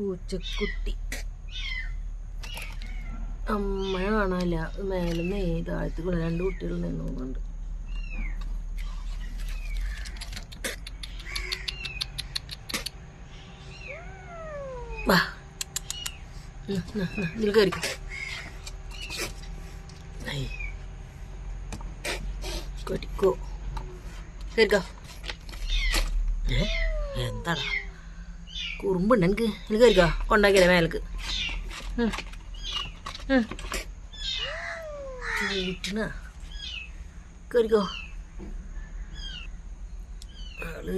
പൂച്ചക്കുട്ടി. അമ്മയെ കാണാനില്ല. മേലെന്ന് താഴത്തേക്കുള്ള രണ്ട് കുട്ടികൾ നിന്നുകൊണ്ട് വാ. എന്താടാ? കുറുമ്പുണ്ട്. എനിക്ക് എനിക്ക് കയറിക്കോ കൊണ്ടാക്കിയല്ലേ മേലക്ക്. വീട്ടിനാ കയറിക്കോ ആൾ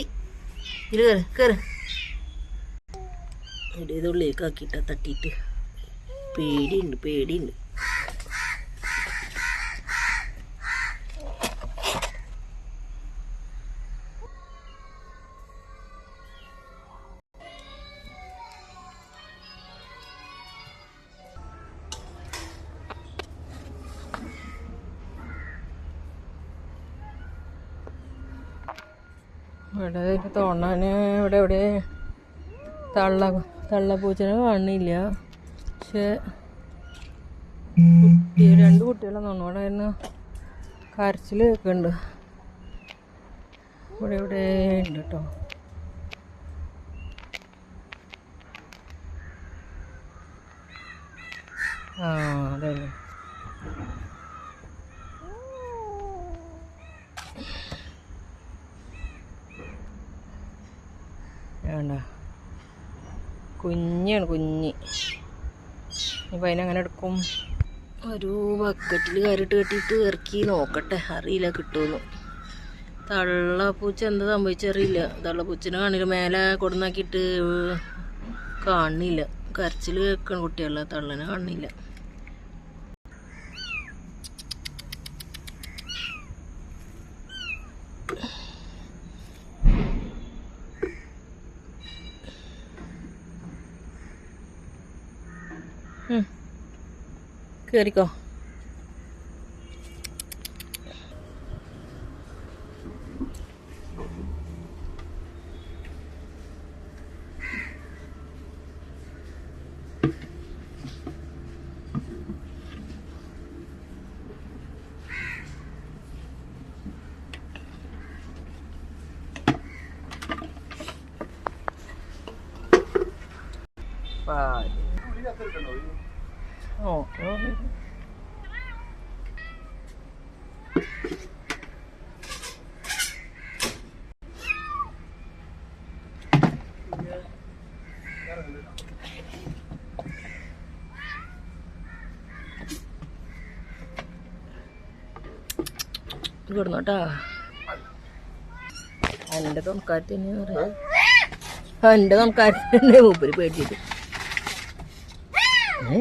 ഏയ്. പേടിയുണ്ട് പേടിയുണ്ട്. ഇവിടെ തോന്നാന് ഇവിടെ ഇവിടെ തള്ള തള്ള പൂച്ചനെ കാണുന്നില്ല. പക്ഷെ കുട്ടി രണ്ട് കുട്ടികളെ തോന്നുന്നു. ഇവിടെ നിന്ന് കരച്ചിൽ കേൾക്കുന്നുണ്ട്. ഇവിടെ ഇവിടെ ഉണ്ട് കേട്ടോ ആ അതല്ലേ. വേണ്ട കുഞ്ഞാണ് കുഞ്ഞ്. ഇപ്പം അതിനെങ്ങനെ എടുക്കും? ഒരു ബക്കറ്റിൽ കയറിട്ട് കെട്ടിയിട്ട് ഇറക്കി നോക്കട്ടെ. അറിയില്ല കിട്ടുമെന്ന് തള്ളപ്പൂച്ച എന്താ സംഭവിച്ചറിയില്ല. തള്ളപ്പൂച്ചനെ കാണില്ല മേലെ കൊടുന്നാക്കിയിട്ട് കാണില്ല. കരച്ചിൽ കേൾക്കണ കുട്ടികളെ തള്ളനെ കാണില്ല. 응. 그리고 five. പാൽ ഓക്കെ കിടന്നോട്ടാ എന്റെ തുണക്കാരത്തി തന്നെ പറയാം. എന്റെ തുണക്കാരത്തി തന്നെ മൂപ്പര് പേടിച്ചിട്ട്. ഏ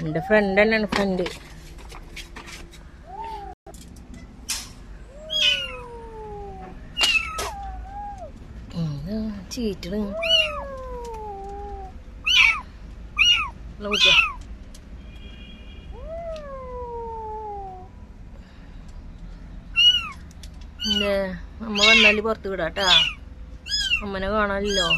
എന്റെ ഫ്രണ്ട് തന്നെയാണ് ഫ്രണ്ട് ചീറ്റണ്. നോക്കിയോ അമ്മ വന്നാൽ പുറത്ത് വിടാട്ടാ. അമ്മനെ കാണാനില്ലോ.